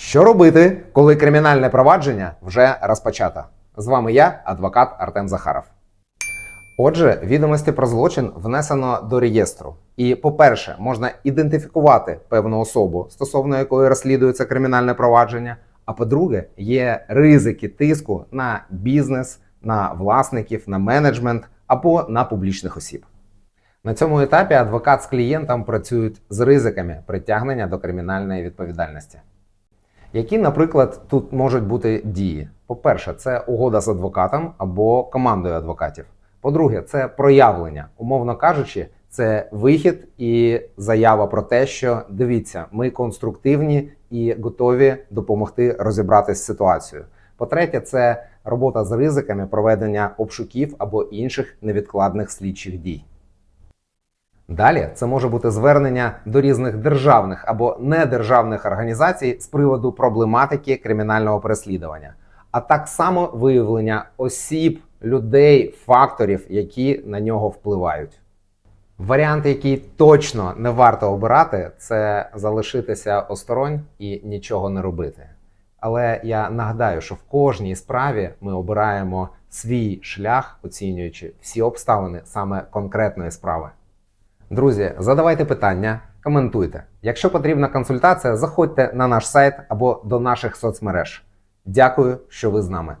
Що робити, коли кримінальне провадження вже розпочато? З вами я, адвокат Артем Захаров. Отже, відомості про злочин внесено до реєстру. І, по-перше, можна ідентифікувати певну особу, стосовно якої розслідується кримінальне провадження. А по-друге, є ризики тиску на бізнес, на власників, на менеджмент або на публічних осіб. На цьому етапі адвокат з клієнтом працюють з ризиками притягнення до кримінальної відповідальності. Які, наприклад, тут можуть бути дії? По-перше, це угода з адвокатом або командою адвокатів. По-друге, це проявлення, умовно кажучи, це вихід і заява про те, що дивіться, ми конструктивні і готові допомогти розібратися з ситуацією. По-третє, це робота з ризиками проведення обшуків або інших невідкладних слідчих дій. Далі це може бути звернення до різних державних або недержавних організацій з приводу проблематики кримінального переслідування, а так само виявлення осіб, людей, факторів, які на нього впливають. Варіант, який точно не варто обирати, це залишитися осторонь і нічого не робити. Але я нагадаю, що в кожній справі ми обираємо свій шлях, оцінюючи всі обставини саме конкретної справи. Друзі, задавайте питання, коментуйте. Якщо потрібна консультація, заходьте на наш сайт або до наших соцмереж. Дякую, що ви з нами.